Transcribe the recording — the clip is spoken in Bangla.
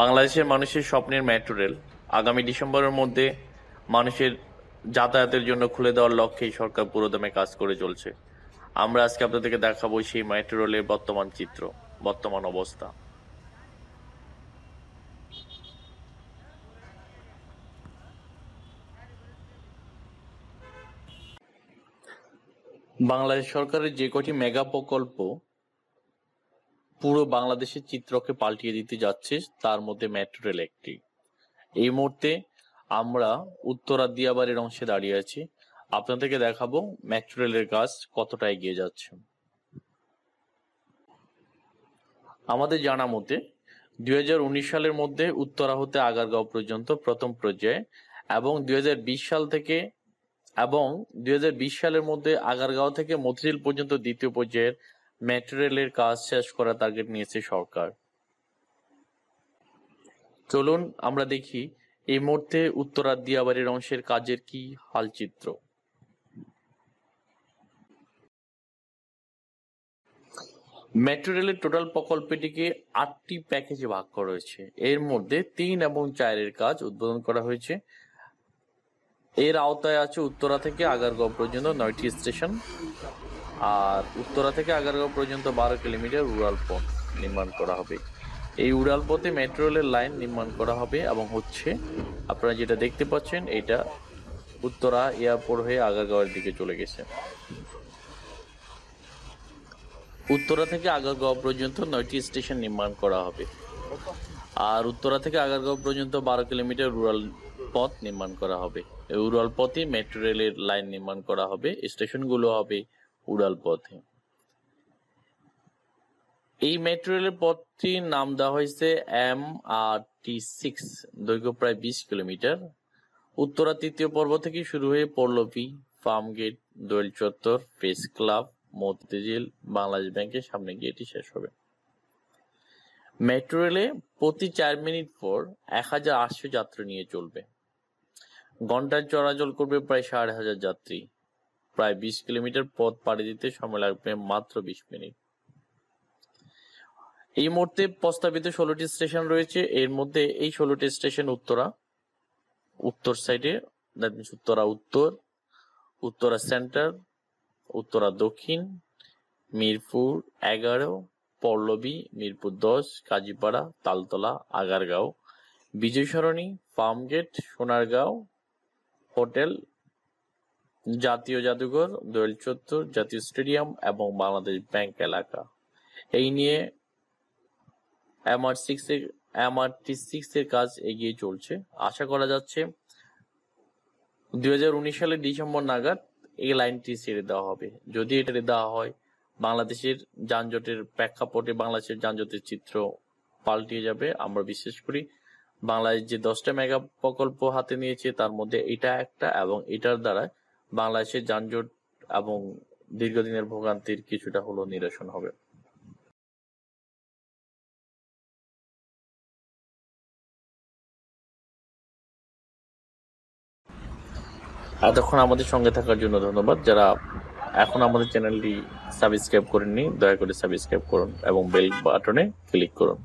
বাংলাদেশের মানুষের স্বপ্নের মেট্রো রেল আগামী ডিসেম্বরের মধ্যে মানুষের যাতায়াতের জন্য খুলে দেওয়ার লক্ষ্যেই সরকার পুরোদমে কাজ করে চলছে। আমরা আজকে আপনাদেরকে দেখাবো সেই মেট্রো রেলের বর্তমান চিত্র, বর্তমান অবস্থা। বাংলাদেশ সরকারের যে কটি মেগা প্রকল্প পুরো বাংলাদেশের চিত্রকে পাল্টিয়ে দিতে যাচ্ছে তার মধ্যে মেট্রো রেল একটি। এই মুহূর্তে আমরা উত্তরা দিয়াবাড়ির অংশে দাঁড়িয়ে আছি। আপনাদেরকে দেখাবো মেট্রো রেলের কাজ কতটা এগিয়ে যাচ্ছে। আমাদের জানা মতে দুই হাজার উনিশ সালের মধ্যে উত্তরা হতে আগারগাঁও পর্যন্ত প্রথম পর্যায়ে এবং দুই হাজার বিশ সাল থেকে এবং দুই হাজার বিশ সালের মধ্যে আগারগাঁও থেকে মতিঝিল পর্যন্ত দ্বিতীয় পর্যায়ের মেট্রো রেলের কাজ শেষ করার টার্গেট নিয়েছে সরকার। চলুন আমরা দেখি এই মুহূর্তে উত্তরা দিয়াবাড়ির অংশের কাজের কি হালচিত্র। মেট্রো রেলের টোটাল প্রকল্পটিকে আটটি প্যাকেজে ভাগ করা হয়েছে। এর মধ্যে তিন এবং চারের কাজ উদ্বোধন করা হয়েছে। এর আওতায় আছে উত্তরা থেকে আগারগাঁও পর্যন্ত নয়টি স্টেশন। আর উত্তরা থেকে আগারগাঁও পর্যন্ত বারো কিলোমিটার উড়াল পথ নির্মাণ করা হবে। এই উড়াল পথে মেট্রো রেলের লাইন নির্মাণ করা হবে এবং হচ্ছে আপনারা যেটা দেখতে পাচ্ছেন, এটা উত্তরা এয়ারপোর্ট হয়ে আগারগাঁওয়ের দিকে চলে গেছে। উত্তরা থেকে আগারগাঁও পর্যন্ত নয়টি স্টেশন নির্মাণ করা হবে। আর উত্তরা থেকে আগারগাঁও পর্যন্ত বারো কিলোমিটার রুরাল পথ নির্মাণ করা হবে। উড়াল পথে মেট্রো রেলের লাইন নির্মাণ করা হবে, স্টেশনগুলো হবে উড়াল পথে। এই মেট্রো রেলের পথটির নাম দেওয়া হয়েছে এম আর টি সিক্স দৈর্ঘ্য প্রায় বিশ কিলোমিটার। উত্তরা তৃতীয় পর্ব থেকে শুরু হয়ে পল্লবী ফার্ম গেট দোয়েল চত্বর, প্রেস ক্লাব, মতিঝিল, বাংলাদেশ ব্যাংকের সামনে গিয়ে এটি শেষ হবে। মেট্রো রেলে প্রতি চার মিনিট পর এক হাজার আটশো যাত্রী নিয়ে চলবে। ঘন্টায় চলাচল করবে প্রায় সাড়ে হাজার যাত্রী। প্রায় বিশ কিলোমিটার পথ পাড়ি দিতে সময় লাগবে মাত্র বিশ মিনিট। এই মুহূর্তে প্রস্তাবিত ষোলোটি স্টেশন রয়েছে। এর মধ্যে এই ষোলোটি স্টেশন উত্তরা, উত্তর সাইডে, দ্যাট মিনস উত্তরা উত্তর, উত্তরা সেন্টার, উত্তরা দক্ষিণ, মিরপুর এগারো, পল্লবী, মিরপুর দশ, কাজীপাড়া, তালতলা, আগারগাঁও বিজয় সরণি ফার্মগেট, সোনারগাঁও, হোটেল জাতীয় জাদুঘর, দোয়েল চত্বর, জাতীয় স্টেডিয়াম এবং বাংলাদেশ ব্যাংক এলাকা। এই নিয়ে এমআর সিক্স এর এমআরটি সিক্স এর কাজ এগিয়ে চলছে। আশা করা যাচ্ছে দুই সালের ডিসেম্বর নাগাদ এই লাইনটি ছেড়ে দেওয়া হবে। যদি এটা দেওয়া হয়, বাংলাদেশের যানজটের প্রেক্ষাপটে বাংলাদেশের যানজটের চিত্র পাল্টিয়ে যাবে। আমরা বিশ্বাস করি বাংলাদেশ যে দশটা মেগা প্রকল্প হাতে নিয়েছে, তার মধ্যে এটা একটা এবং এটার দ্বারা বাংলাদেশের যানজট এবং দীর্ঘদিনের ভোগান্তির কিছুটা হলো নিরসন হবে। এতক্ষণ আমাদের সঙ্গে থাকার জন্য ধন্যবাদ। যারা এখন আমাদের চ্যানেলটি সাবস্ক্রাইব করেননি, দয়া করে সাবস্ক্রাইব করুন এবং বেল বাটনে ক্লিক করুন।